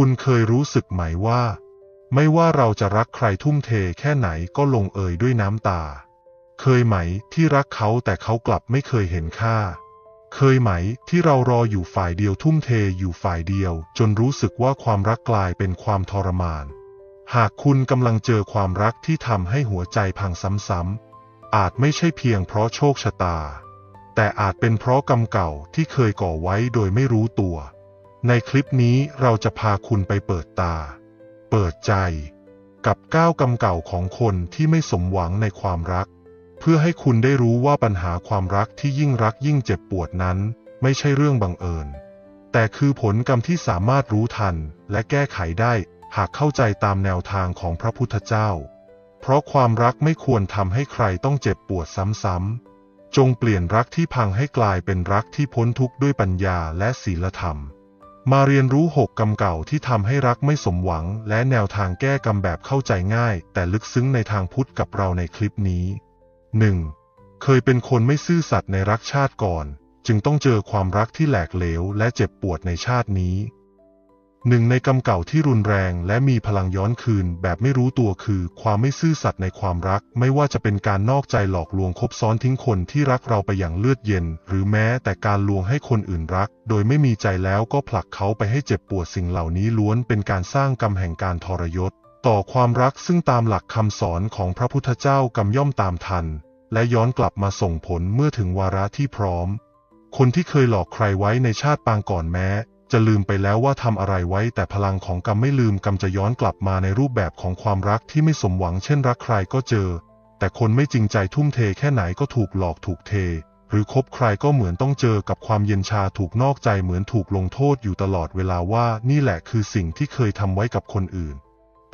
คุณเคยรู้สึกไหมว่า ไม่ว่าเราจะรักใครทุ่มเทแค่ไหนก็ลงเอยด้วยน้ำตา เคยไหมที่รักเขาแต่เขากลับไม่เคยเห็นค่า เคยไหมที่เรารออยู่ฝ่ายเดียวทุ่มเทอยู่ฝ่ายเดียว จนรู้สึกว่าความรักกลายเป็นความทรมาน หากคุณกำลังเจอความรักที่ทำให้หัวใจพังซ้ำๆ อาจไม่ใช่เพียงเพราะโชคชะตา แต่อาจเป็นเพราะกรรมเก่าที่เคยก่อไว้โดยไม่รู้ตัว ในคลิปนี้เราจะพาคุณไปเปิดตา เปิดใจ กับก้าวกรรมเก่าของคนที่ไม่สมหวังในความรัก เพื่อให้คุณได้รู้ว่าปัญหาความรักที่ยิ่งรักยิ่งเจ็บปวดนั้น ไม่ใช่เรื่องบังเอิญ แต่คือผลกรรมที่สามารถรู้ทันและแก้ไขได้หากเข้าใจตามแนวทางของพระพุทธเจ้า เพราะความรักไม่ควรทำให้ใครต้องเจ็บปวดซ้ำๆจงเปลี่ยนรักที่พังให้กลายเป็นรักที่พ้นทุกข์ด้วยปัญญาและศีลธรรม มาเรียนรู้ 6 กรรมเก่าที่ทำให้รักไม่สมหวัง และแนวทางแก้กรรมแบบเข้าใจง่าย แต่ลึกซึ้งในทางพุทธกับเราในคลิปนี้ 1. เคยเป็นคนไม่ซื่อสัตย์ในรักชาติก่อน จึงต้องเจอความรักที่แหลกเหลวและเจ็บปวดในชาตินี้ หนึ่งในกรรมเก่าที่รุนแรงและมีพลังย้อนคืนแบบไม่รู้ตัวคือ ความไม่ซื่อสัตย์ในความรัก ไม่ว่าจะเป็นการนอกใจหลอกลวงคบซ้อนทิ้งคนที่รักเราไปอย่างเลือดเย็น หรือแม้แต่การลวงให้คนอื่นรัก โดยไม่มีใจแล้วก็ผลักเขาไปให้เจ็บปวดสิ่งเหล่านี้ล้วนเป็นการสร้างกรรมแห่งการทรยศ ต่อความรักซึ่งตามหลักคำสอนของพระพุทธเจ้ากรรมย่อมตามทัน และย้อนกลับมาส่งผลเมื่อถึงวาระที่พร้อม คนที่เคยหลอกใครไว้ในชาติปางก่อนแม้ จะลืมไปแล้วว่าทำอะไรไว้ แต่พลังของกรรมไม่ลืมกรรมจะย้อนกลับมาในรูปแบบของความรักที่ไม่สมหวังเช่นรักใครก็เจอ แต่คนไม่จริงใจทุ่มเทแค่ไหนก็ถูกหลอกถูกเท หรือคบใครก็เหมือนต้องเจอกับความเย็นชาถูกนอกใจเหมือนถูกลงโทษอยู่ตลอดเวลาว่านี่แหละคือสิ่งที่เคยทำไว้กับคนอื่น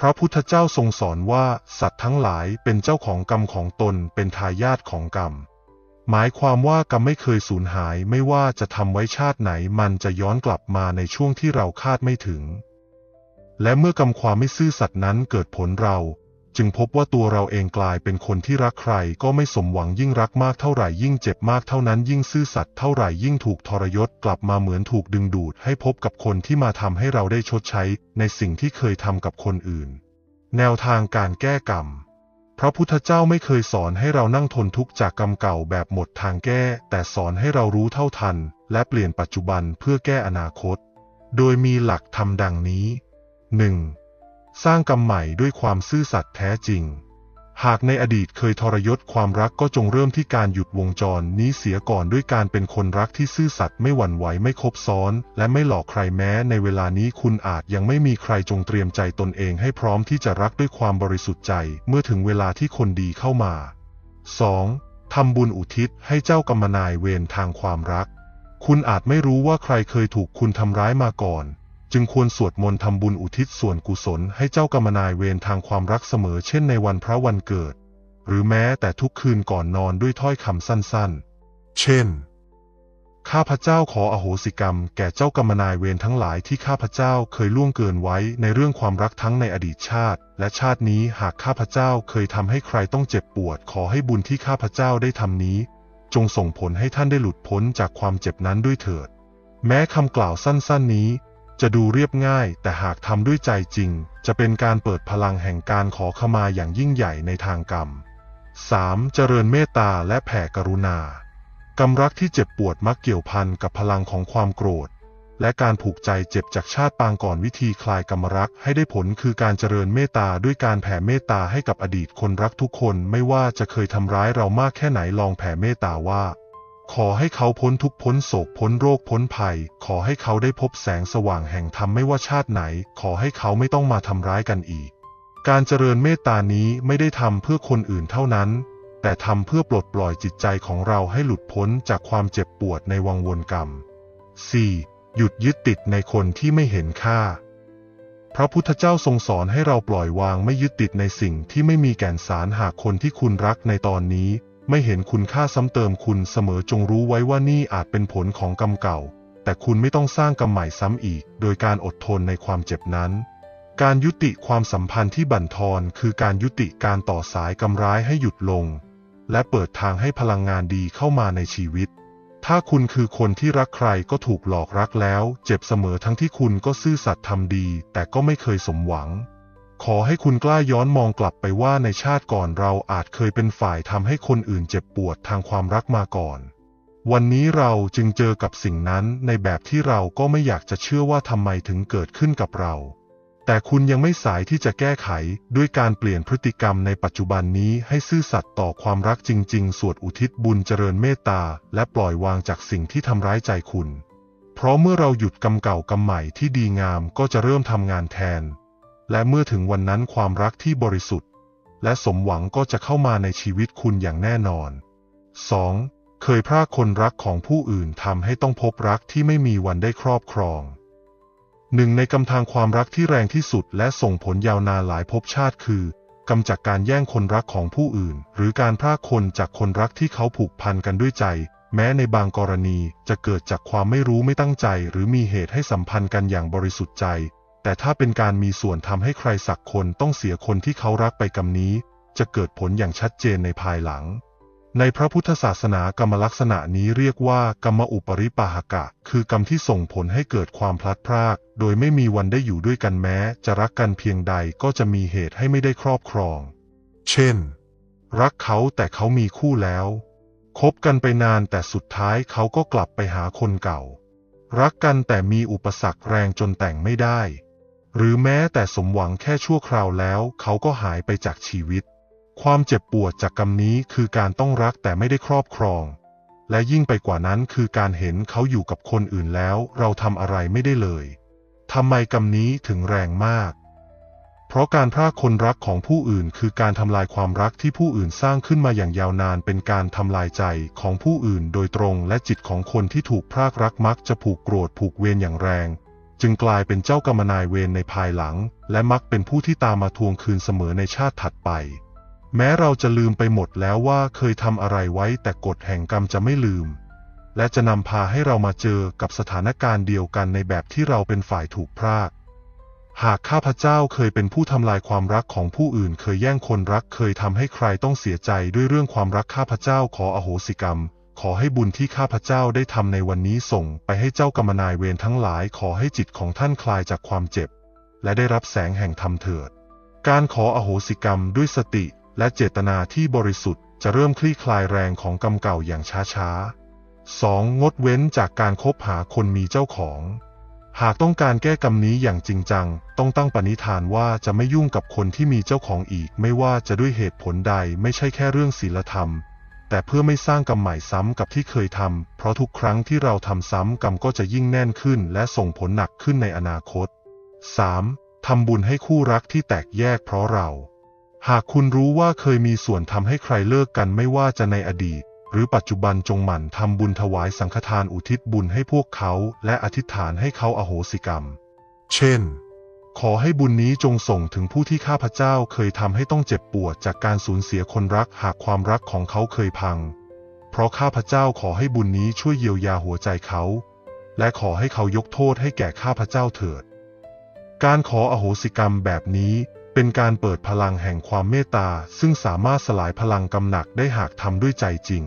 พระพุทธเจ้าทรงสอนว่า สัตว์ทั้งหลายเป็นเจ้าของกรรมของตนเป็นทายาทของกรรม หมายความว่ากรรมไม่เคยสูญหายไม่ว่าจะทำไว้ชาติไหนมันจะย้อนกลับมาในช่วงที่เราคาดไม่ถึง และเมื่อกรรมความไม่ซื่อสัตย์นั้นเกิดผลเรา จึงพบว่าตัวเราเองกลายเป็นคนที่รักใครก็ไม่สมหวังยิ่งรักมากเท่าไหร่ยิ่งเจ็บมากเท่านั้นยิ่งซื่อสัตย์เท่าไหร่ยิ่งถูกทรยศกลับมาเหมือนถูกดึงดูดให้พบกับคนที่มาทำให้เราได้ชดใช้ในสิ่งที่เคยทำกับคนอื่น แนวทางการแก้กรรม พระพุทธเจ้าไม่เคยสอนให้เรานั่งทนทุกข์จากกรรมเก่าแบบหมดทางแก้ แต่สอนให้เรารู้เท่าทัน และเปลี่ยนปัจจุบันเพื่อแก้อนาคต โดยมีหลักธรรมดังนี้ 1. สร้างกรรมใหม่ด้วยความซื่อสัตย์แท้จริง หากในอดีตเคยทรยศความรักก็จงเริ่มที่การหยุดวงจรนี้เสียก่อนด้วยการเป็นคนรักที่ซื่อสัตย์ไม่หวั่นไหวไม่คบซ้อน และไม่หลอกใครแม้ในเวลานี้คุณอาจยังไม่มีใครจงเตรียมใจตนเองให้พร้อมที่จะรักด้วยความบริสุทธิ์ใจ เมื่อถึงเวลาที่คนดีเข้ามา 2. ทำบุญอุทิศให้เจ้ากรรมนายเวรทางความรัก คุณอาจไม่รู้ว่าใครเคยถูกคุณทำร้ายมาก่อน จึงควรสวดมนต์ทำบุญอุทิศส่วนกุศลให้เจ้ากรรมนายเวรทางความรักเสมอเช่นในวันพระวันเกิด หรือแม้แต่ทุกคืนก่อนนอนด้วยถ้อยคำสั้นๆ เช่น ข้าพเจ้าขออโหสิกรรม แก่เจ้ากรรมนายเวรทั้งหลายที่ข้าพเจ้าเคยล่วงเกินไว้ในเรื่องความรักทั้งในอดีตชาติ และชาตินี้หากข้าพเจ้าเคยทำให้ใครต้องเจ็บปวด ขอให้บุญที่ข้าพเจ้าได้ทำนี้ จงส่งผลให้ท่านได้หลุดพ้นจากความเจ็บนั้นด้วยเถิด แม้คำกล่าวสั้นๆนี้ จะดูเรียบง่าย แต่หากทำด้วยใจจริง จะเป็นการเปิดพลังแห่งการขอขมาอย่างยิ่งใหญ่ในทางกรรม 3. เจริญเมตตาและแผ่กรุณากรรมรักที่เจ็บปวดมักเกี่ยวพันกับพลังของความโกรธ และการผูกใจเจ็บจากชาติปางก่อนวิธีคลายกรรมรักให้ได้ผลคือการเจริญเมตตาด้วยการแผ่เมตตาให้กับอดีตคนรักทุกคนไม่ว่าจะเคยทำร้ายเรามากแค่ไหนลองแผ่เมตตาว่า ขอให้เขาพ้นทุกพ้นโศกพ้นโรคพ้นภัย ขอให้เขาได้พบแสงสว่างแห่งธรรมไม่ว่าชาติไหน ขอให้เขาไม่ต้องมาทำร้ายกันอีก การเจริญเมตตานี้ไม่ได้ทำเพื่อคนอื่นเท่านั้น แต่ทำเพื่อปลดปล่อยจิตใจของเราให้หลุดพ้นจากความเจ็บปวดในวังวนกรรม 4. หยุดยึดติดในคนที่ไม่เห็นค่า พระพุทธเจ้าทรงสอนให้เราปล่อยวางไม่ยึดติดในสิ่งที่ไม่มีแก่นสารหากคนที่คุณรักในตอนนี้ ไม่เห็นคุณค่าซ้ำเติมคุณเสมอจงรู้ไว้ว่านี่อาจเป็นผลของกรรมเก่า แต่คุณไม่ต้องสร้างกรรมใหม่ซ้ำอีก โดยการอดทนในความเจ็บนั้น การยุติความสัมพันธ์ที่บั่นทอนคือการยุติการต่อสายกำร้ายให้หยุดลง และเปิดทางให้พลังงานดีเข้ามาในชีวิต ถ้าคุณคือคนที่รักใครก็ถูกหลอกรักแล้ว เจ็บเสมอทั้งที่คุณก็ซื่อสัตย์ทำดี แต่ก็ไม่เคยสมหวัง ขอให้คุณกล้าย้อนมองกลับไปว่าในชาติก่อนเราอาจเคยเป็นฝ่ายทำให้คนอื่นเจ็บปวดทางความรักมาก่อน วันนี้เราจึงเจอกับสิ่งนั้นในแบบที่เราก็ไม่อยากจะเชื่อว่าทำไมถึงเกิดขึ้นกับเรา แต่คุณยังไม่สายที่จะแก้ไขด้วยการเปลี่ยนพฤติกรรมในปัจจุบันนี้ให้ซื่อสัตย์ต่อความรักจริง ๆ สวดอุทิศบุญเจริญเมตตา และปล่อยวางจากสิ่งที่ทำร้ายใจคุณ เพราะเมื่อเราหยุดกรรมเก่ากรรมใหม่ที่ดีงามก็จะเริ่มทำงานแทน และเมื่อถึงวันนั้นความรักที่บริสุทธิ์ และสมหวังก็จะเข้ามาในชีวิตคุณอย่างแน่นอน 2. เคยพรากคนรักของผู้อื่นทำให้ต้องพบรักที่ไม่มีวันได้ครอบครองหนึ่งในกำทางความรักที่แรงที่สุดและส่งผลยาวนานหลายภพชาติคือกำจัดการแย่งคนรักของผู้อื่น หรือการพรากคนจากคนรักที่เขาผูกพันกันด้วยใจ แม้ในบางกรณีจะเกิดจากความไม่รู้ไม่ตั้งใจ หรือมีเหตุให้สัมพันธ์กันอย่างบริสุทธิ์ใจ แต่ถ้าเป็นการมีส่วนทำให้ใครสักคนต้องเสียคนที่เขารักไปกรรมนี้ จะเกิดผลอย่างชัดเจนในภายหลัง ในพระพุทธศาสนากรรมลักษณะนี้เรียกว่ากรรมอุปริปาหกะ คือกรรมที่ส่งผลให้เกิดความพลัดพราก โดยไม่มีวันได้อยู่ด้วยกันแม้ จะรักกันเพียงใดก็จะมีเหตุให้ไม่ได้ครอบครอง เช่น รักเขาแต่เขามีคู่แล้วคบกันไปนานแต่สุดท้ายเขาก็กลับไปหาคนเก่า รักกันแต่มีอุปสรรคแรงจนแต่งไม่ได้ หรือแม้แต่สมหวังแค่ชั่วคราวแล้ว เขาก็หายไปจากชีวิต ความเจ็บปวดจากกรรมนี้คือการต้องรักแต่ไม่ได้ครอบครอง และยิ่งไปกว่านั้นคือการเห็นเขาอยู่กับคนอื่นแล้ว เราทำอะไรไม่ได้เลยทำไมกรรมนี้ถึงแรงมาก เพราะการพรากคนรักของผู้อื่น คือการทำลายความรักที่ผู้อื่นสร้างขึ้นมาอย่างยาวนาน เป็นการทำลายใจของผู้อื่นโดยตรง และจิตของคนที่ถูกพรากรักมักจะผูกโกรธผูกเวรอย่างแรง จึงกลายเป็นเจ้ากรรมนายเวรในภายหลัง และมักเป็นผู้ที่ตามมาทวงคืนเสมอในชาติถัดไป แม้เราจะลืมไปหมดแล้วว่าเคยทำอะไรไว้แต่กฎแห่งกรรมจะไม่ลืม และจะนำพาให้เรามาเจอกับสถานการณ์เดียวกันในแบบที่เราเป็นฝ่ายถูกพรากหากข้าพเจ้าเคยเป็นผู้ทำลายความรักของผู้อื่น เคยแย่งคนรัก เคยทำให้ใครต้องเสียใจด้วยเรื่องความรักข้าพเจ้าขออโหสิกรรม ขอให้บุญที่ข้าพเจ้าได้ทำในวันนี้ส่งไปให้เจ้ากรรมนายเวรทั้งหลาย ขอให้จิตของท่านคลายจากความเจ็บ และได้รับแสงแห่งธรรมเถิด การขออโหสิกรรมด้วยสติและเจตนาที่บริสุทธิ์จะเริ่มคลี่คลายแรงของกรรมเก่าอย่างช้าๆ 2. งดเว้นจากการคบหาคนมีเจ้าของ หากต้องการแก้กรรมนี้อย่างจริงจัง ต้องตั้งปณิธานว่าจะไม่ยุ่งกับคนที่มีเจ้าของอีก ไม่ว่าจะด้วยเหตุผลใดไม่ใช่แค่เรื่องศีลธรรม แต่เพื่อไม่สร้างกรรมใหม่ซ้ำกับที่เคยทำ เพราะทุกครั้งที่เราทำซ้ำกรรมก็จะยิ่งแน่นขึ้น และส่งผลหนักขึ้นในอนาคต 3. ทำบุญให้คู่รักที่แตกแยกเพราะเรา หากคุณรู้ว่าเคยมีส่วนทำให้ใครเลิกกันไม่ว่าจะในอดีต หรือปัจจุบันจงหมั่นทำบุญถวายสังฆทานอุทิศบุญให้พวกเขา และอธิษฐานให้เขาอโหสิกรรม เช่น ขอให้บุญนี้จงส่งถึงผู้ที่ข้าพเจ้าเคยทำให้ต้องเจ็บปวดจากการสูญเสียคนรักหากความรักของเขาเคยพัง เพราะข้าพเจ้าขอให้บุญนี้ช่วยเยียวยาหัวใจเขา และขอให้เขายกโทษให้แก่ข้าพเจ้าเถิด การขออโหสิกรรมแบบนี้เป็นการเปิดพลังแห่งความเมตตาซึ่งสามารถสลายพลังกำหนักได้หากทำด้วยใจจริง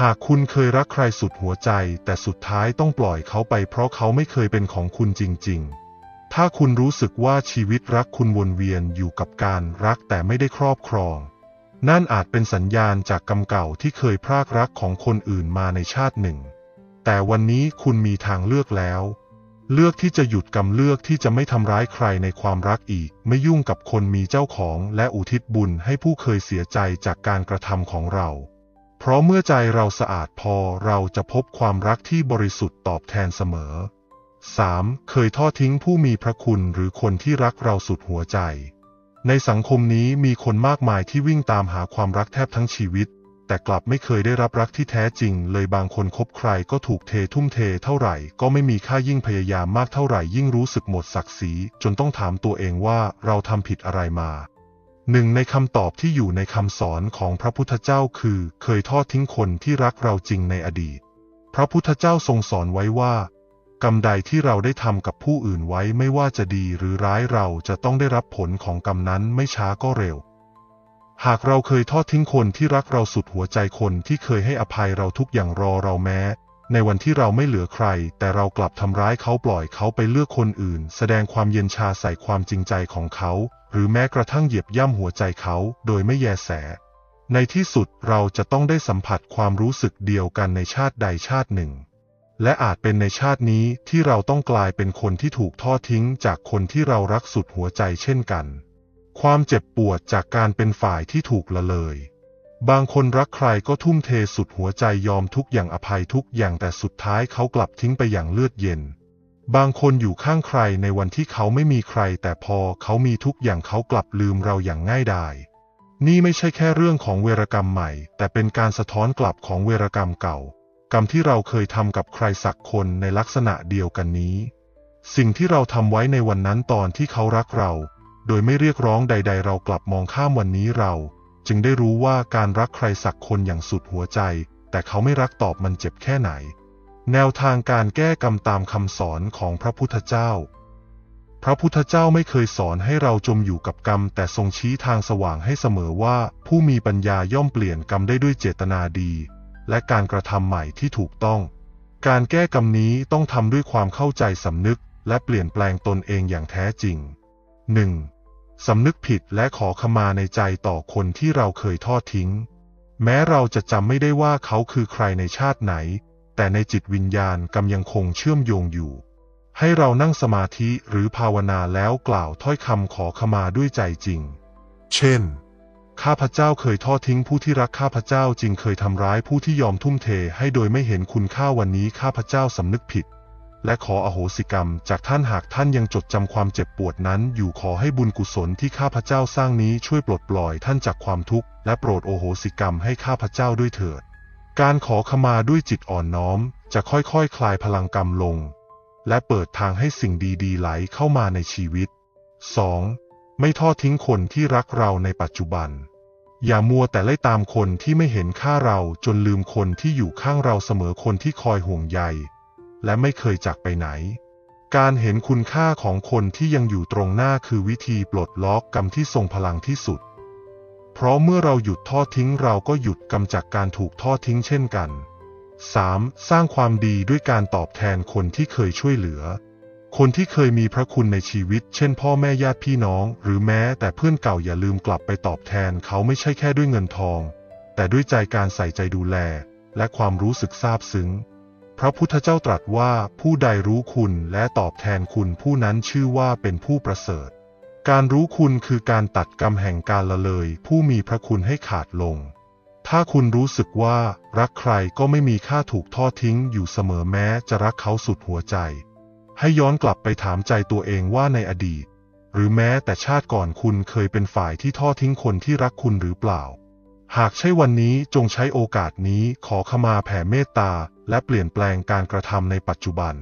หากคุณเคยรักใครสุดหัวใจ แต่สุดท้ายต้องปล่อยเขาไปเพราะเขาไม่เคยเป็นของคุณจริง ๆ ถ้าคุณรู้สึกว่าชีวิตรักคุณวนเวียนอยู่กับการรักแต่ไม่ได้ครอบครอง นั่นอาจเป็นสัญญาณจากกรรมเก่าที่เคยพรากรักของคนอื่นมาในชาติหนึ่ง แต่วันนี้คุณมีทางเลือกแล้ว เลือกที่จะหยุดกรรมเลือกที่จะไม่ทำร้ายใครในความรักอีก ไม่ยุ่งกับคนมีเจ้าของและอุทิศบุญให้ผู้เคยเสียใจจากการกระทำของเรา เพราะเมื่อใจเราสะอาดพอเราจะพบความรักที่บริสุทธิ์ตอบแทนเสมอ 3. เคยทอดทิ้งผู้มีพระคุณหรือคนที่รักเราสุดหัวใจ ในสังคมนี้มีคนมากมายที่วิ่งตามหาความรักแทบทั้งชีวิต แต่กลับไม่เคยได้รับรักที่แท้จริง เลยบางคนคบใครก็ถูกเททุ่มเทเท่าไหร่ก็ไม่มีค่ายิ่งพยายามมากเท่าไหร่ยิ่งรู้สึกหมดศักดิ์ศรีจนต้องถามตัวเองว่าเราทำผิดอะไรมาหนึ่งในคำตอบที่อยู่ในคำสอนของพระพุทธเจ้าคือ เคยทอดทิ้งคนที่รักเราจริงในอดีต พระพุทธเจ้าทรงสอนไว้ว่า กรรมใดที่เราได้ทำกับผู้อื่นไว้ไม่ว่าจะดีหรือร้ายเราจะต้องได้รับผลของกรรมนั้นไม่ช้าก็เร็ว หากเราเคยทอดทิ้งคนที่รักเราสุดหัวใจคนที่เคยให้อภัยเราทุกอย่างรอเราแม้ ในวันที่เราไม่เหลือใคร แต่เรากลับทำร้ายเขาปล่อยเขาไปเลือกคนอื่น แสดงความเย็นชาใส่ความจริงใจของเขา หรือแม้กระทั่งเหยียบย่ำหัวใจเขาโดยไม่แยแส ในที่สุดเราจะต้องได้สัมผัสความรู้สึกเดียวกันในชาติใดชาติหนึ่ง และอาจเป็นในชาตินี้ที่เราต้องกลายเป็นคนที่ถูกทอดทิ้งจากคนที่เรารักสุดหัวใจเช่นกัน ความเจ็บปวดจากการเป็นฝ่ายที่ถูกละเลย บางคนรักใครก็ทุ่มเทสุดหัวใจยอมทุกอย่างอภัยทุกอย่างแต่สุดท้ายเขากลับทิ้งไปอย่างเลือดเย็น บางคนอยู่ข้างใครในวันที่เขาไม่มีใคร แต่พอเขามีทุกอย่างเขากลับลืมเราอย่างง่ายดายนี่ไม่ใช่แค่เรื่องของเวรกรรมใหม่ แต่เป็นการสะท้อนกลับของเวรกรรมเก่า กรรมที่เราเคยทำกับใครสักคนในลักษณะเดียวกันนี้ สิ่งที่เราทำไว้ในวันนั้นตอนที่เขารักเรา โดยไม่เรียกร้องใด ๆ เรากลับมองข้ามวันนี้เรา จึงได้รู้ว่าการรักใครสักคนอย่างสุดหัวใจ แต่เขาไม่รักตอบมันเจ็บแค่ไหน แนวทางการแก้กรรมตามคำสอนของพระพุทธเจ้า พระพุทธเจ้าไม่เคยสอนให้เราจมอยู่กับกรรม แต่ทรงชี้ทางสว่างให้เสมอว่า ผู้มีปัญญาย่อมเปลี่ยนกรรมได้ด้วยเจตนาดี และการกระทำใหม่ที่ถูกต้อง การแก้กรรมนี้ต้องทำด้วยความเข้าใจสำนึก และเปลี่ยนแปลงตนเองอย่างแท้จริง 1. สำนึกผิดและขอขมาในใจต่อคนที่เราเคยทอดทิ้ง แม้เราจะจำไม่ได้ว่าเขาคือใครในชาติไหน แต่ในจิตวิญญาณกรรมยังคงเชื่อมโยงอยู่ ให้เรานั่งสมาธิหรือภาวนาแล้วกล่าวถ้อยคำขอขมาด้วยใจจริง เช่น ข้าพเจ้าเคยทอดทิ้งผู้ที่รักข้าพเจ้าจริงเคยทำร้ายผู้ที่ยอมทุ่มเทให้โดยไม่เห็นคุณค่าวันนี้ข้าพเจ้าสำนึกผิด และขออโหสิกรรม จากท่านหากท่านยังจดจำความเจ็บปวดนั้น อยู่ขอให้บุญกุศลที่ข้าพเจ้าสร้างนี้ช่วยปลดปล่อยท่านจากความทุกข์และโปรดโอโหสิกรรมให้ข้าพเจ้าด้วยเถิด การขอขมาด้วยจิตอ่อนน้อม จะค่อยๆคคลายพลังกรรมลง และเปิดทางให้สิ่งดีๆ ไหลเข้ามาในชีวิต 2. ไม่ทอดทิ้งคนที่รักเราในปัจจุบัน อย่ามัวแต่ไล่ตามคนที่ไม่เห็นค่าเราจนลืมคนที่อยู่ข้างเราเสมอคนที่คอยห่วงใย และไม่เคยจากไปไหน การเห็นคุณค่าของคนที่ยังอยู่ตรงหน้าคือวิธีปลดล็อกกรรมที่ทรงพลังที่สุด เพราะเมื่อเราหยุดทอดทิ้งเราก็หยุดกรรมจากการถูกทอดทิ้งเช่นกัน 3. สร้างความดีด้วยการตอบแทนคนที่เคยช่วยเหลือ คนที่เคยมีพระคุณในชีวิต เช่นพ่อแม่ญาติพี่น้อง หรือแม้แต่เพื่อนเก่าอย่าลืมกลับไปตอบแทนเขาไม่ใช่แค่ด้วยเงินทอง แต่ด้วยใจการใส่ใจดูแล และความรู้สึกซาบซึ้ง พระพุทธเจ้าตรัสว่าผู้ใดรู้คุณและตอบแทนคุณผู้นั้นชื่อว่าเป็นผู้ประเสริฐ การรู้คุณคือการตัดกรรมแห่งการละเลย ผู้มีพระคุณให้ขาดลง ถ้าคุณรู้สึกว่า รักใครก็ไม่มีค่าถูกทอดทิ้งอยู่เสมอแม้จะรักเขาสุดหัวใจ ให้ย้อนกลับไปถามใจตัวเองว่าในอดีต หรือแม้แต่ชาติก่อนคุณเคยเป็นฝ่ายที่ทอดทิ้งคนที่รักคุณหรือเปล่า หากใช่วันนี้จงใช้โอกาสนี้ขอขมาแผ่เมตตา และเปลี่ยนแปลงการกระทำในปัจจุบัน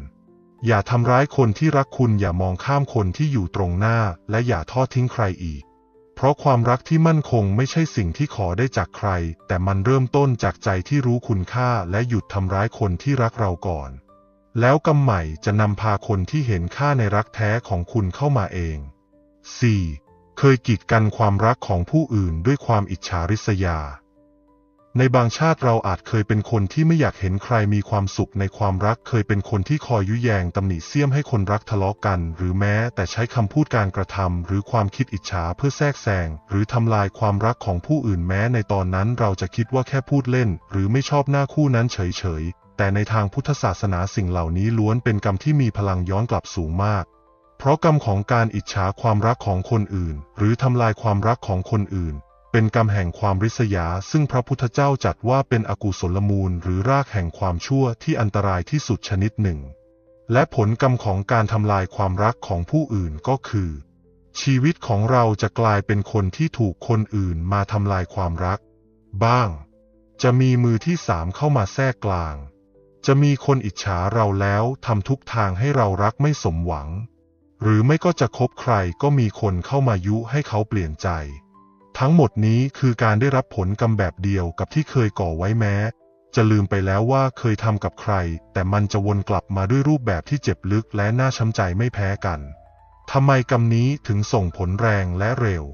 อย่าทำร้ายคนที่รักคุณอย่ามองข้ามคนที่อยู่ตรงหน้า และอย่าทอดทิ้งใครอีก เพราะความรักที่มั่นคงไม่ใช่สิ่งที่ขอได้จากใคร แต่มันเริ่มต้นจากใจที่รู้คุณค่าและหยุดทำร้ายคนที่รักเราก่อน แล้วกรรมใหม่จะนำพาคนที่เห็นค่าในรักแท้ของคุณเข้ามาเอง 4. เคยกีดกันความรักของผู้อื่นด้วยความอิจฉาริษยา ในบางชาติเราอาจเคยเป็นคนที่ไม่อยากเห็นใครมีความสุขในความรักเคยเป็นคนที่คอยยุแยงตำหนิเสี้ยมให้คนรักทะเลาะกัน หรือแม้แต่ใช้คำพูดการกระทำหรือความคิดอิจฉาเพื่อแทรกแซงหรือทำลายความรักของผู้อื่นแม้ในตอนนั้นเราจะคิดว่าแค่พูดเล่น หรือไม่ชอบหน้าคู่นั้นเฉยๆ แต่ในทางพุทธศาสนาสิ่งเหล่านี้ล้วนเป็นกรรมที่มีพลังย้อนกลับสูงมาก เพราะกรรมของการอิจฉาความรักของคนอื่น หรือทำลายความรักของคนอื่น เป็นกรรมแห่งความริษยา ซึ่งพระพุทธเจ้าจัดว่าเป็นอกุศลมูล หรือรากแห่งความชั่วที่อันตรายที่สุดชนิดหนึ่ง และผลกรรมของการทำลายความรักของผู้อื่นก็คือ ชีวิตของเราจะกลายเป็นคนที่ถูกคนอื่นมาทำลายความรัก บ้าง จะมีมือที่สามเข้ามาแทรกกลาง จะมีคนอิจฉาเราแล้วทำทุกทางให้เรารักไม่สมหวัง หรือไม่ก็จะคบใครก็มีคนเข้ามายุให้เขาเปลี่ยนใจ ทั้งหมดนี้คือการได้รับผลกรรมแบบเดียวกับที่เคยก่อไว้แม้ จะลืมไปแล้วว่าเคยทำกับใคร แต่มันจะวนกลับมาด้วยรูปแบบที่เจ็บลึกและน่าช้ำใจไม่แพ้กันทำไมกรรมนี้ถึงส่งผลแรงและเร็ว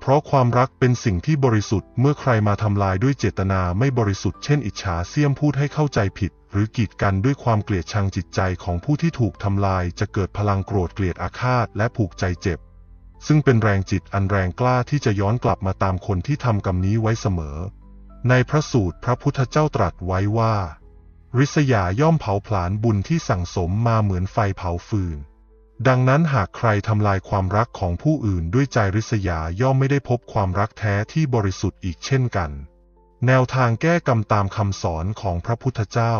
เพราะความรักเป็นสิ่งที่บริสุทธิ์เมื่อใครมาทำลายด้วยเจตนาไม่บริสุทธิ์เช่นอิจฉาเสียมพูดให้เข้าใจผิด หรือกีดกันด้วยความเกลียดชังจิตใจของผู้ที่ถูกทำลาย จะเกิดพลังโกรธเกลียดอาฆาตและผูกใจเจ็บ ซึ่งเป็นแรงจิตอันแรงกล้าที่จะย้อนกลับมาตามคนที่ทำกรรมนี้ไว้เสมอ ในพระสูตรพระพุทธเจ้าตรัสไว้ว่า ริษยาย่อมเผาผลาญบุญที่สั่งสมมาเหมือนไฟเผาฟืน ดังนั้นหากใครทำลายความรักของผู้อื่นด้วยใจริษยาย่อมไม่ได้พบความรักแท้ที่บริสุทธิ์อีกเช่นกัน แนวทางแก้กรรมตามคำสอนของพระพุทธเจ้า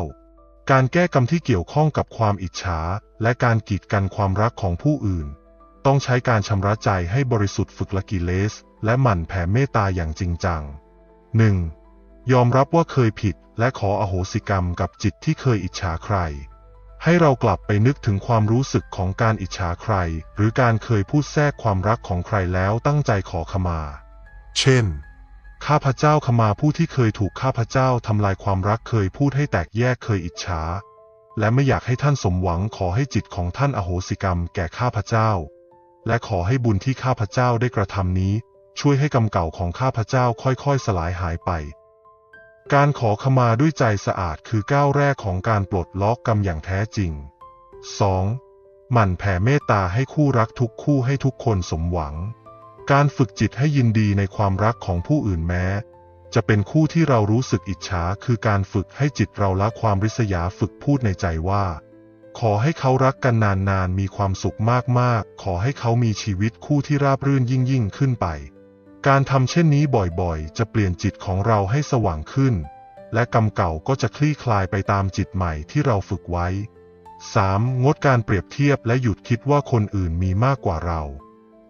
การแก้กรรมที่เกี่ยวข้องกับความอิจฉา และการกีดกันความรักของผู้อื่น ต้องใช้การชำระใจให้บริสุทธิ์ฝึกละกิเลส และหมั่นแผ่เมตตาอย่างจริงจัง 1. ยอมรับว่าเคยผิดและขออโหสิกรรมกับจิตที่เคยอิจฉาใคร ให้เรากลับไปนึกถึงความรู้สึกของการอิจฉาใคร หรือการเคยพูดแทรกความรักของใครแล้วตั้งใจขอขมา เช่น ข้าพเจ้าขมาผู้ที่เคยถูกข้าพเจ้าทำลายความรักเคยพูดให้แตกแยกเคยอิจฉา และไม่อยากให้ท่านสมหวังขอให้จิตของท่านอโหสิกรรมแก่ข้าพเจ้า และขอให้บุญที่ข้าพเจ้าได้กระทำนี้ ช่วยให้กรรมเก่าของข้าพเจ้าค่อยๆ สลายหายไป การขอขมาด้วยใจสะอาดคือก้าวแรกของการปลดล็อกกรรมอย่างแท้จริง 2. หมั่นแผ่เมตตาให้คู่รักทุกคู่ให้ทุกคนสมหวัง การฝึกจิตให้ยินดีในความรักของผู้อื่นแม้ จะเป็นคู่ที่เรารู้สึกอิจฉาคือการฝึกให้จิตเราละความริษยาฝึกพูดในใจว่า ขอให้เขารักกันนานๆมีความสุขมากๆ ขอให้เขามีชีวิตคู่ที่ราบรื่นยิ่งๆขึ้นไป การทำเช่นนี้บ่อยๆ จะเปลี่ยนจิตของเราให้สว่างขึ้น และกรรมเก่าก็จะคลี่คลายไปตามจิตใหม่ที่เราฝึกไว้ 3. งดการเปรียบเทียบและหยุดคิดว่าคนอื่นมีมากกว่าเรา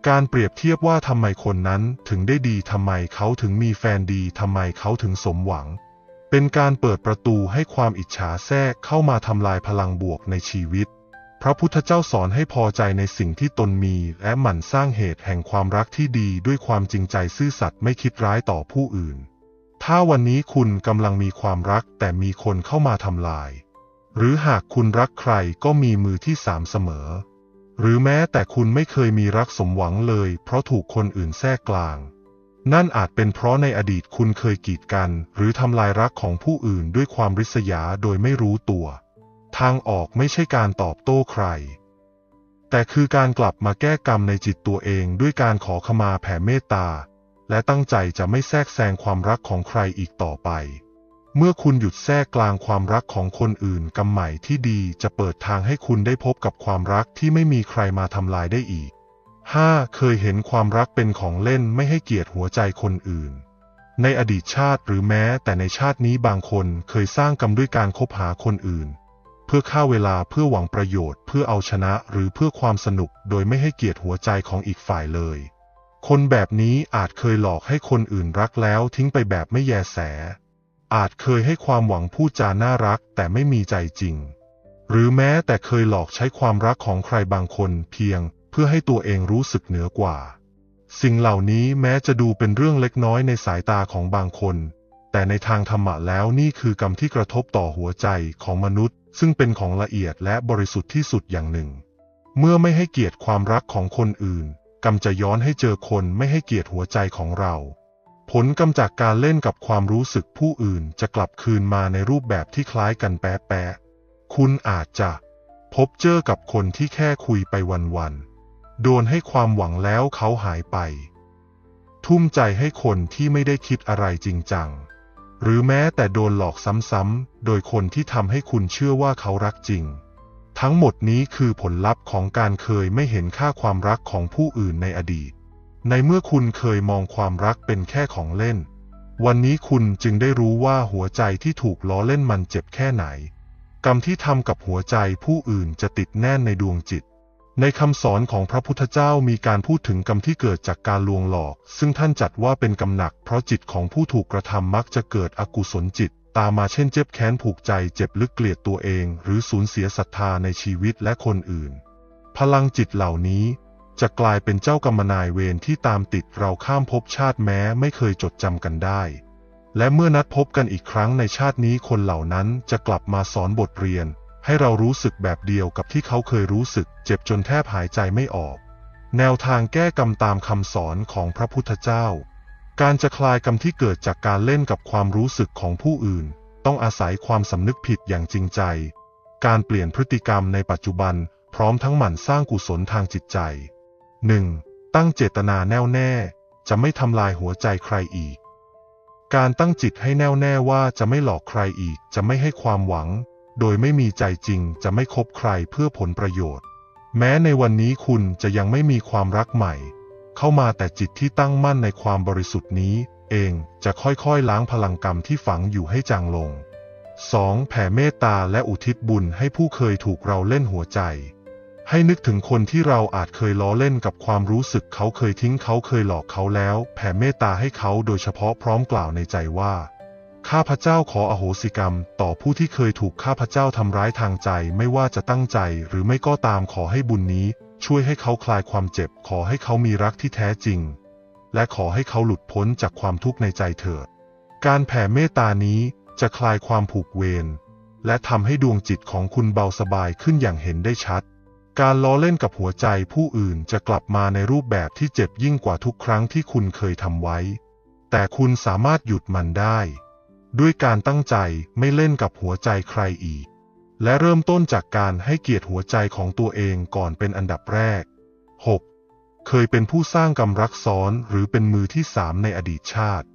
การเปรียบเทียบว่าทำไมคนนั้นถึงได้ดีทำไมเขาถึงมีแฟนดีทำไมเขาถึงสมหวัง เป็นการเปิดประตูให้ความอิจฉาแทรกเข้ามาทำลายพลังบวกในชีวิต พระพุทธเจ้าสอนให้พอใจในสิ่งที่ตนมี และหมั่นสร้างเหตุแห่งความรักที่ดีด้วยความจริงใจซื่อสัตย์ไม่คิดร้ายต่อผู้อื่น ถ้าวันนี้คุณกำลังมีความรักแต่มีคนเข้ามาทำลาย หรือหากคุณรักใครก็มีมือที่สามเสมอ หรือแม้แต่คุณไม่เคยมีรักสมหวังเลย เพราะถูกคนอื่นแทรกกลาง นั่นอาจเป็นเพราะในอดีตคุณเคยกีดกัน หรือทำลายรักของผู้อื่นด้วยความริษยาโดยไม่รู้ตัว ทางออกไม่ใช่การตอบโต้ใคร แต่คือการกลับมาแก้กรรมในจิตตัวเองด้วยการขอขมาแผ่เมตตา และตั้งใจจะไม่แทรกแซงความรักของใครอีกต่อไป เมื่อคุณหยุดแทรกกลางความรักของคนอื่นกรรมใหม่ที่ดีจะเปิดทางให้คุณได้พบกับความรักที่ไม่มีใครมาทำลายได้อีก 5. เคยเห็นความรักเป็นของเล่นไม่ให้เกียรติหัวใจคนอื่น ในอดีตชาติหรือแม้แต่ในชาตินี้บางคนเคยสร้างกรรมด้วยการคบหาคนอื่น เพื่อฆ่าเวลาเพื่อหวังประโยชน์ เพื่อเอาชนะหรือเพื่อความสนุกโดยไม่ให้เกียรติหัวใจของอีกฝ่ายเลย คนแบบนี้อาจเคยหลอกให้คนอื่นรักแล้วทิ้งไปแบบไม่แยแส อาจเคยให้ความหวังพูดจาน่ารักแต่ไม่มีใจจริง หรือแม้แต่เคยหลอกใช้ความรักของใครบางคนเพียง เพื่อให้ตัวเองรู้สึกเหนือกว่า สิ่งเหล่านี้แม้จะดูเป็นเรื่องเล็กน้อยในสายตาของบางคน แต่ในทางธรรมะแล้วนี่คือกรรมที่กระทบต่อหัวใจของมนุษย์ซึ่งเป็นของละเอียดและบริสุทธิ์ที่สุดอย่างหนึ่ง เมื่อไม่ให้เกียรติความรักของคนอื่น กรรมจะย้อนให้เจอคนไม่ให้เกียรติหัวใจของเรา ผลกรรมจากการเล่นกับความรู้สึกผู้อื่นจะกลับคืนมาในรูปแบบที่คล้ายกันแปะๆคุณอาจจะพบเจอกับคนที่แค่คุยไปวันๆ โดนให้ความหวังแล้วเขาหายไป ทุ่มใจให้คนที่ไม่ได้คิดอะไรจริงจัง หรือแม้แต่โดนหลอกซ้ำๆ โดยคนที่ทำให้คุณเชื่อว่าเขารักจริง ทั้งหมดนี้คือผลลัพธ์ของการเคยไม่เห็นค่าความรักของผู้อื่นในอดีต ในเมื่อคุณเคยมองความรักเป็นแค่ของเล่น วันนี้คุณจึงได้รู้ว่าหัวใจที่ถูกล้อเล่นมันเจ็บแค่ไหน กรรมที่ทำกับหัวใจผู้อื่นจะติดแน่นในดวงจิต ในคำสอนของพระพุทธเจ้ามีการพูดถึงกรรมที่เกิดจากการลวงหลอก ซึ่งท่านจัดว่าเป็นกรรมหนัก เพราะจิตของผู้ถูกกระทำมักจะเกิดอกุศลจิต ตามมาเช่นเจ็บแค้นผูกใจ เจ็บลึกเกลียดตัวเอง หรือสูญเสียศรัทธาในชีวิตและคนอื่น พลังจิตเหล่านี้ จะกลายเป็นเจ้ากรรมนายเวรที่ตามติดเราข้ามภพชาติแม้ไม่เคยจดจำกันได้ และเมื่อนัดพบกันอีกครั้งในชาตินี้คนเหล่านั้นจะกลับมาสอนบทเรียน ให้เรารู้สึกแบบเดียวกับที่เขาเคยรู้สึก เจ็บจนแทบหายใจไม่ออก แนวทางแก้กรรมตามคำสอนของพระพุทธเจ้า การจะคลายกรรมที่เกิดจากการเล่นกับความรู้สึกของผู้อื่น ต้องอาศัยความสำนึกผิดอย่างจริงใจ การเปลี่ยนพฤติกรรมในปัจจุบัน พร้อมทั้งหมั่นสร้างกุศลทางจิตใจ 1. ตั้งเจตนาแน่วแน่ จะไม่ทำลายหัวใจใครอีก การตั้งจิตให้แน่วแน่ว่าจะไม่หลอกใครอีก จะไม่ให้ความหวัง โดยไม่มีใจจริงจะไม่คบใครเพื่อผลประโยชน์ แม้ในวันนี้คุณจะยังไม่มีความรักใหม่ เข้ามาแต่จิตที่ตั้งมั่นในความบริสุทธิ์นี้ เองจะค่อยๆล้างพลังกรรมที่ฝังอยู่ให้จางลง 2. แผ่เมตตาและอุทิศบุญให้ผู้เคยถูกเราเล่นหัวใจ ให้นึกถึงคนที่เราอาจเคยล้อเล่นกับความรู้สึกเขาเคยทิ้งเขาเคยหลอกเขาแล้ว แผ่เมตตาให้เขาโดยเฉพาะพร้อมกล่าวในใจว่า ข้าพเจ้าขออโหสิกรรม ต่อผู้ที่เคยถูกข้าพเจ้าทำร้ายทางใจไม่ว่าจะตั้งใจหรือไม่ก็ตามขอให้บุญนี้ ช่วยให้เขาคลายความเจ็บ ขอให้เขามีรักที่แท้จริง และขอให้เขาหลุดพ้นจากความทุกข์ในใจเถิด การแผ่เมตตานี้จะคลายความผูกเวรและทำให้ดวงจิตของคุณเบาสบายขึ้นอย่างเห็นได้ชัด การล้อเล่นกับหัวใจผู้อื่นจะกลับมาในรูปแบบที่เจ็บยิ่งกว่าทุกครั้งที่คุณเคยทำไว้ แต่คุณสามารถหยุดมันได้ ด้วยการตั้งใจไม่เล่นกับหัวใจใครอีก และเริ่มต้นจากการให้เกียรติหัวใจของตัวเองก่อนเป็นอันดับแรก 6. เคยเป็นผู้สร้างกรรมรักซ้อนหรือเป็นมือที่สามในอดีตชาติ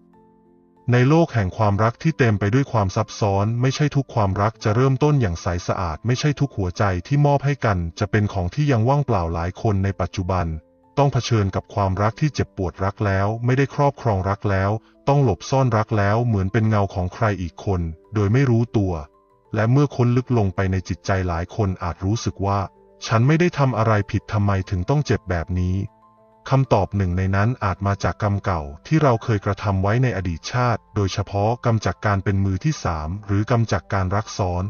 ในโลกแห่งความรักที่เต็มไปด้วยความซับซ้อน ไม่ใช่ทุกความรักจะเริ่มต้นอย่างใสสะอาด ไม่ใช่ทุกหัวใจที่มอบให้กัน จะเป็นของที่ยังว่างเปล่าหลายคนในปัจจุบัน ต้องเผชิญกับความรักที่เจ็บปวดรักแล้ว ไม่ได้ครอบครองรักแล้ว ต้องหลบซ่อนรักแล้วเหมือนเป็นเงาของใครอีกคน โดยไม่รู้ตัว และเมื่อค้นลึกลงไปในจิตใจหลายคนอาจรู้สึกว่า ฉันไม่ได้ทำอะไรผิดทำไมถึงต้องเจ็บแบบนี้คำตอบหนึ่งในนั้นอาจมาจากกรรมเก่าที่เราเคยกระทำไว้ในอดีตชาติ โดยเฉพาะกรรมจากการเป็นมือที่สามหรือกรรมจากการรักซ้อน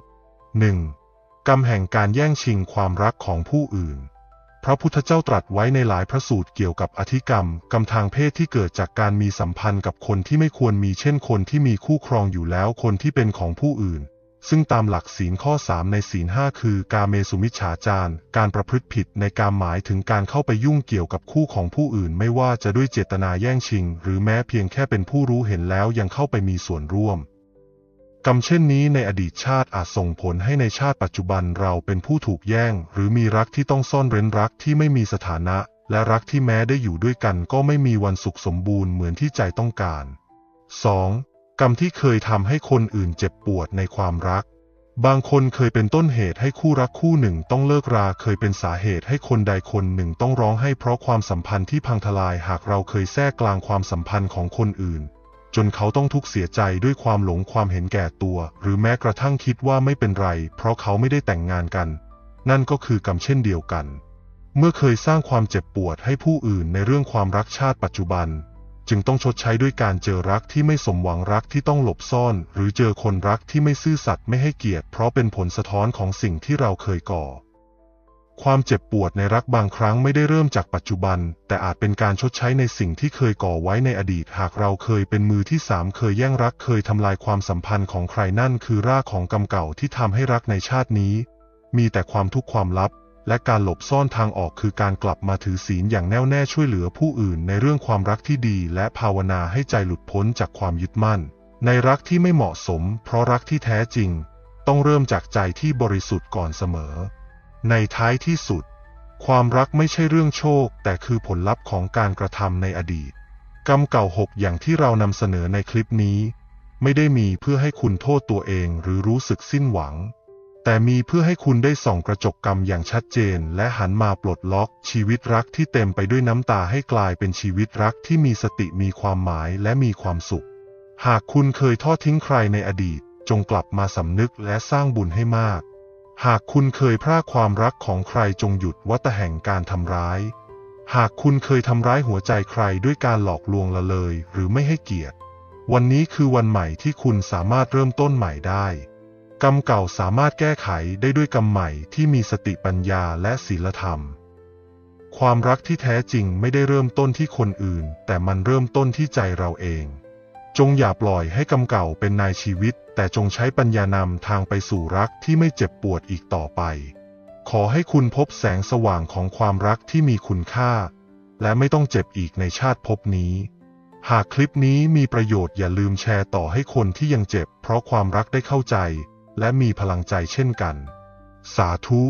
1. กรรมแห่งการแย่งชิงความรักของผู้อื่น พระพุทธเจ้าตรัสไว้ในหลายพระสูตรเกี่ยวกับอธิกรรม กรรมทางเพศที่เกิดจากการมีสัมพันธ์กับคนที่ไม่ควรมีเช่นคนที่มีคู่ครองอยู่แล้วคนที่เป็นของผู้อื่น ซึ่งตามหลักศีลข้อ 3 ในศีลห้าคือ กาเมสุมิจฉาจารการประพฤติผิดในการหมายถึงการเข้าไปยุ่งเกี่ยวกับคู่ของผู้อื่น ไม่ว่าจะด้วยเจตนาแย่งชิง หรือแม้เพียงแค่เป็นผู้รู้เห็นแล้วยังเข้าไปมีส่วนร่วม กรรมเช่นนี้ในอดีตชาติอาจส่งผลให้ในชาติปัจจุบันเราเป็นผู้ถูกแย่ง หรือมีรักที่ต้องซ่อนเร้นรักที่ไม่มีสถานะ และรักที่แม้ได้อยู่ด้วยกันก็ไม่มีวันสุขสมบูรณ์เหมือนที่ใจต้องการ 2. กรรมที่เคยทำให้คนอื่นเจ็บปวดในความรัก บางคนเคยเป็นต้นเหตุให้คู่รักคู่หนึ่งต้องเลิกราเคยเป็นสาเหตุให้คนใดคนหนึ่งต้องร้องให้เพราะความสัมพันธ์ที่พังทลายหากเราเคยแทรกกลางความสัมพันธ์ของคนอื่น จนเขาต้องทุกข์เสียใจด้วยความหลงความเห็นแก่ตัว หรือแม้กระทั่งคิดว่าไม่เป็นไร เพราะเขาไม่ได้แต่งงานกัน นั่นก็คือกรรมเช่นเดียวกัน เมื่อเคยสร้างความเจ็บปวดให้ผู้อื่นในเรื่องความรักชาติปัจจุบัน จึงต้องชดใช้ด้วยการเจอรักที่ไม่สมหวังรักที่ต้องหลบซ่อน หรือเจอคนรักที่ไม่ซื่อสัตย์ไม่ให้เกียรติ เพราะเป็นผลสะท้อนของสิ่งที่เราเคยก่อ ความเจ็บปวดในรักบางครั้งไม่ได้เริ่มจากปัจจุบัน แต่อาจเป็นการชดใช้ในสิ่งที่เคยก่อไว้ในอดีต หากเราเคยเป็นมือที่สามเคยแย่งรักเคยทำลายความสัมพันธ์ของใครนั่นคือรากของกรรมเก่าที่ทำให้รักในชาตินี้ มีแต่ความทุกข์ความลับ และการหลบซ่อนทางออกคือการกลับมาถือศีลอย่างแน่วแน่ช่วยเหลือผู้อื่น ในเรื่องความรักที่ดี และภาวนาให้ใจหลุดพ้นจากความยึดมั่น ในรักที่ไม่เหมาะสม เพราะรักที่แท้จริง ต้องเริ่มจากใจที่บริสุทธิ์ก่อนเสมอ ในท้ายที่สุด ความรักไม่ใช่เรื่องโชค แต่คือผลลัพธ์ของการกระทำในอดีต กรรมเก่าหกอย่างที่เรานำเสนอในคลิปนี้ ไม่ได้มีเพื่อให้คุณโทษตัวเองหรือรู้สึกสิ้นหวัง แต่มีเพื่อให้คุณได้ส่องกระจกกรรมอย่างชัดเจน และหันมาปลดล็อก ชีวิตรักที่เต็มไปด้วยน้ำตาให้กลายเป็นชีวิตรักที่มีสติมีความหมายและมีความสุข หากคุณเคยทอดทิ้งใครในอดีต จงกลับมาสำนึกและสร้างบุญให้มาก หากคุณเคยพรากความรักของใครจงหยุดวัฏแห่งการทำร้าย หากคุณเคยทำร้ายหัวใจใครด้วยการหลอกลวงละเลย หรือไม่ให้เกียรติ วันนี้คือวันใหม่ที่คุณสามารถเริ่มต้นใหม่ได้ กรรมเก่าสามารถแก้ไขได้ด้วยกรรมใหม่ที่มีสติปัญญาและศีลธรรม ความรักที่แท้จริงไม่ได้เริ่มต้นที่คนอื่น แต่มันเริ่มต้นที่ใจเราเอง จงอย่าปล่อยให้กรรมเก่าเป็นนายชีวิต แต่จงใช้ปัญญานำทางไปสู่รักที่ไม่เจ็บปวดอีกต่อไป ขอให้คุณพบแสงสว่างของความรักที่มีคุณค่า และไม่ต้องเจ็บอีกในชาติภพนี้ หากคลิปนี้มีประโยชน์อย่าลืมแชร์ต่อให้คนที่ยังเจ็บ เพราะความรักได้เข้าใจ และมีพลังใจเช่นกัน สาธุ